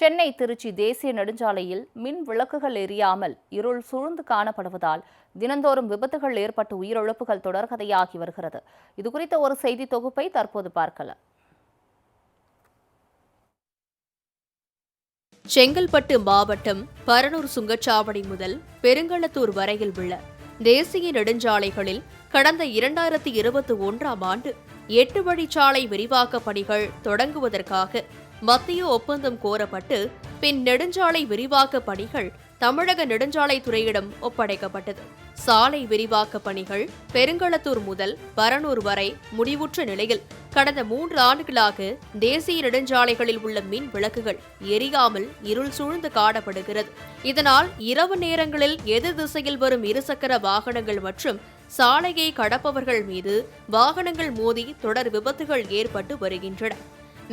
சென்னை திருச்சி தேசிய நெடுஞ்சாலையில் மின் விளக்குகள் எரியாமல் இருள் சூழ்ந்து காணப்படுவதால் தினந்தோறும் விபத்துகள் ஏற்பட்டு உயிரிழப்புகள் தொடர்கதையாகி வருகிறது. இதுகுறித்த ஒரு செய்தி தொகுப்பை தற்போது பார்க்கலாம். செங்கல்பட்டு மாவட்டம் பரனூர் சுங்கச்சாவடி முதல் பெருங்களத்தூர் வரையில் உள்ள தேசிய நெடுஞ்சாலைகளில் கடந்த இரண்டாயிரத்தி இருபத்தி ஒன்றாம் ஆண்டு எட்டு வழிச்சாலை விரிவாக்க பணிகள் தொடங்குவதற்காக மத்திய ஒப்பந்தம் கோரப்பட்டு பின் நெடுஞ்சாலை விரிவாக்க பணிகள் தமிழக நெடுஞ்சாலைத்துறையிடம் ஒப்படைக்கப்பட்டது. சாலை விரிவாக்க பணிகள் பெருங்களத்தூர் முதல் பரனூர் வரை முடிவுற்ற நிலையில் கடந்த மூன்று ஆண்டுகளாக தேசிய நெடுஞ்சாலைகளில் உள்ள மின் விளக்குகள் எரியாமல் இருள் சூழ்ந்து காணப்படுகிறது. இதனால் இரவு நேரங்களில் எதிர் திசையில் வரும் இருசக்கர வாகனங்கள் மற்றும் சாலையை கடப்பவர்கள் மீது வாகனங்கள் மோதி தொடர் விபத்துகள் ஏற்பட்டு வருகின்றன.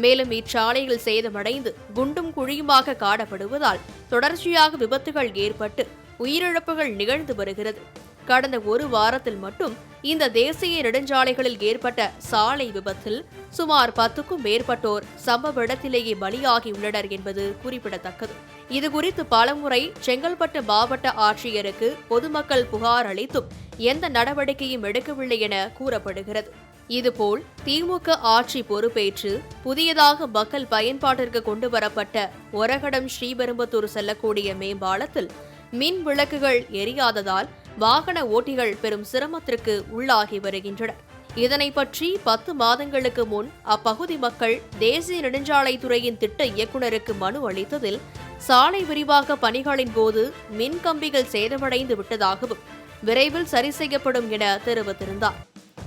மேலும் இச்சாலையில் சேதமடைந்து குண்டும் குழியுமாக காணப்படுவதால் தொடர்ச்சியாக விபத்துகள் ஏற்பட்டு உயிரிழப்புகள் நிகழ்ந்து வருகிறது. கடந்த ஒரு வாரத்தில் மட்டும் இந்த தேசிய நெடுஞ்சாலைகளில் ஏற்பட்ட சாலை விபத்தில் சுமார் பத்துக்கும் மேற்பட்டோர் சம்பவ இடத்திலேயே பலியாகியுள்ளனர் என்பது குறிப்பிடத்தக்கது. இதுகுறித்து பலமுறை செங்கல்பட்டு மாவட்ட ஆட்சியருக்கு பொதுமக்கள் புகார் அளித்தும் எந்த நடவடிக்கையும் எடுக்கவில்லை என கூறப்படுகிறது. இதுபோல் திமுக ஆட்சி பொறுப்பேற்று புதியதாக மக்கள் பயன்பாட்டிற்கு கொண்டு வரப்பட்ட ஒரகடம் ஸ்ரீபெரும்புத்தூர் செல்லக்கூடிய மேம்பாலத்தில் மின் விளக்குகள் எரியாததால் வாகன ஓட்டிகள் பெரும் சிரமத்திற்கு உள்ளாகி வருகின்றனர் இதனை பற்றி பத்து மாதங்களுக்கு முன் அப்பகுதி மக்கள் தேசிய நெடுஞ்சாலைத்துறையின் திட்ட இயக்குநருக்கு மனு அளித்ததில் சாலை விரிவாக்க பணிகளின் போது மின் கம்பிகள் சேதமடைந்து விட்டதாகவும் விரைவில் சரி செய்யப்படும் என தெரிவித்திருந்தார்.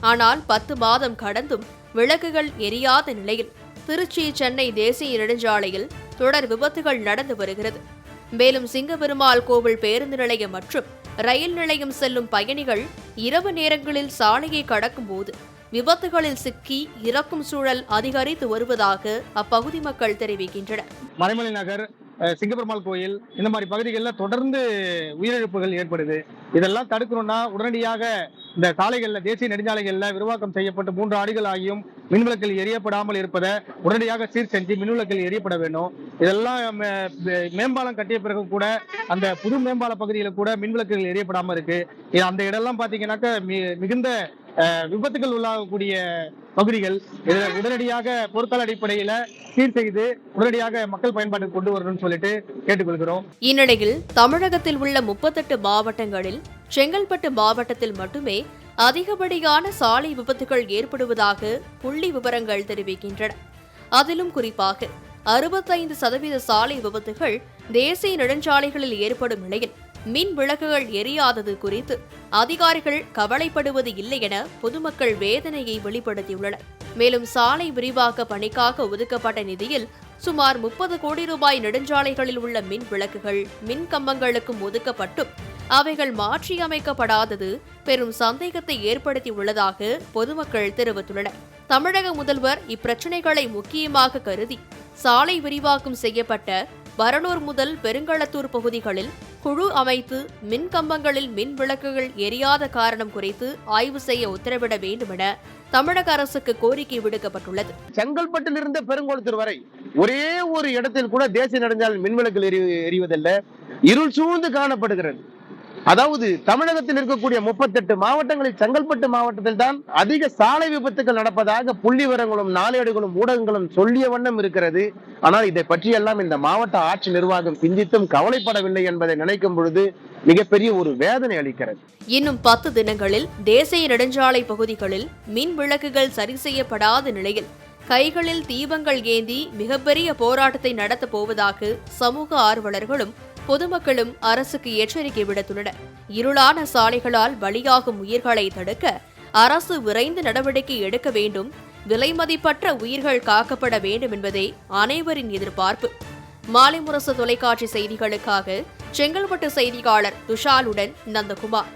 ஆனால் பத்து மாதம் கடந்தும் விளக்குகள் எரியாத நிலையில் திருச்சி சென்னை தேசிய நெடுஞ்சாலையில் தொடர் விபத்துகள் நடந்து வருகிறது. மேலும் சிங்கபெருமாள் கோவில் பேருந்து நிலையம் மற்றும் ரயில் நிலையம் செல்லும் பயணிகள் இரவு நேரங்களில் சாலையை கடக்கும்போது விபத்துகளில் சிக்கி இறக்கும் சூழல் அதிகரித்து வருவதாக அப்பகுதி மக்கள் தெரிவிக்கின்றனர். மறைமலை நகர் சிங்கப்பெருமாள் கோயில் இந்த மாதிரி பகுதிகளில் தொடர்ந்து உயிரிழப்புகள் ஏற்படுது. இதெல்லாம் தடுக்கணும்னா உடனடியாக இந்த சாலைகளில் தேசிய நெடுஞ்சாலைகளில் விரிவாக்கம் செய்யப்பட்டு மூன்று ஆண்டுகள் ஆகியும் மின்விளக்கில் எரியப்படாமல் இருப்பதை உடனடியாக சீர் செஞ்சு மின்விளக்கில் எரியப்பட வேண்டும். இதெல்லாம் மேம்பாலம் கட்டிய பிறகு கூட அந்த புது மேம்பால பகுதியில் கூட மின்விளக்குகள் எரியப்படாமல் இருக்கு. அந்த இடம்லாம் பார்த்தீங்கன்னாக்க மிகுந்த விபத்துகள் உள்ளாகக்கூடிய பகுதிகள் இதில் உடனடியாக பொருத்தல் அடிப்படையில சீர் செய்து உடனடியாக மக்கள் பயன்பாட்டுக்கு கொண்டு வரணும்னு சொல்லிட்டு கேட்டுக்கொள்கிறோம். இந்நிலையில் தமிழகத்தில் உள்ள முப்பத்தெட்டு மாவட்டங்களில் செங்கல்பட்டு மாவட்டத்தில் மட்டுமே அதிகப்படியான சாலை விபத்துகள் ஏற்படுவதாக புள்ளி விவரங்கள் தெரிவிக்கின்றன. அதிலும் குறிப்பாக அறுபத்தைந்து சதவீத சாலை விபத்துகள் தேசிய நெடுஞ்சாலைகளில் ஏற்படும் நிலையில் மின் விளக்குகள் எரியாதது குறித்து அதிகாரிகள் கவலைப்படுவது இல்லை என பொதுமக்கள் வேதனையை வெளிப்படுத்தியுள்ளனர். மேலும் சாலை விரிவாக்க பணிக்காக ஒதுக்கப்பட்ட நிதியில் சுமார் முப்பது கோடி ரூபாய் நெடுஞ்சாலைகளில் உள்ள மின் விளக்குகள் மின் கம்பங்களுக்கும் ஒதுக்கப்பட்டும் அவைகள் மாற்றியமைக்கப்படாதது பெரும் சந்தேகத்தை ஏற்படுத்தியுள்ளதாக பொதுமக்கள் தெரிவித்துள்ளனர். தமிழக முதல்வர் இப்பிரச்சினைகளை முக்கியமாக கருதி சாலை விரிவாக்கம் செய்யப்பட்ட வரனூர் முதல் பெருங்களத்தூர் பகுதிகளில் குழு அமைத்து மின் கம்பங்களில் மின் விளக்குகள் எரியாத காரணம் குறித்து ஆய்வு செய்ய உத்தரவிட வேண்டும் என தமிழக அரசுக்கு கோரிக்கை விடுக்கப்பட்டுள்ளது. செங்கல்பட்டிலிருந்து பெருங்கோளத்தூர் வரை ஒரே ஒரு இடத்தில் கூட தேசிய நெடுஞ்சாலை மின்விளக்குகள் எரி எரிவதில்லை. இருள் சூழ்ந்து காணப்படுகிறது. அதாவது தமிழகத்தில் இருக்கக்கூடிய முப்பத்தெட்டு மாவட்டங்களில் செங்கல்பட்டு மாவட்டத்தில் தான் அதிக சாலை விபத்துகள் நடப்பதாக புள்ளி விவரங்களும் நாளேடுகளும் ஊடகங்களும் சொல்லிய வண்ணம் இருக்கிறது. ஆனால் இதை பற்றியெல்லாம் இந்த மாவட்ட ஆட்சி நிர்வாகம் சிந்தித்தும் கவலைப்படவில்லை என்பதை நினைக்கும் பொழுது மிகப்பெரிய ஒரு வேதனை அளிக்கிறது. இன்னும் பத்து தினங்களில் தேசிய நெடுஞ்சாலை பகுதிகளில் மின் விளக்குகள் சரி செய்யப்படாத நிலையில் கைகளில் தீபங்கள் ஏந்தி மிகப்பெரிய போராட்டத்தை நடத்தப் போவதாக சமூக ஆர்வலர்களும் பொதுமக்களும் அரசுக்கு எச்சரிக்கை விடுத்துள்ளனர். இருளான சாலைகளால் பலியாகும் உயிர்களை தடுக்க அரசு விரைந்து நடவடிக்கை எடுக்க வேண்டும். விலைமதிப்பற்ற உயிர்கள் காக்கப்பட வேண்டும் என்பதே அனைவரின் எதிர்பார்ப்பு. மாலை முரசு தொலைக்காட்சி செய்திகளுக்காக செங்கல்பட்டு செய்தியாளர் துஷாலுடன் நந்தகுமார்.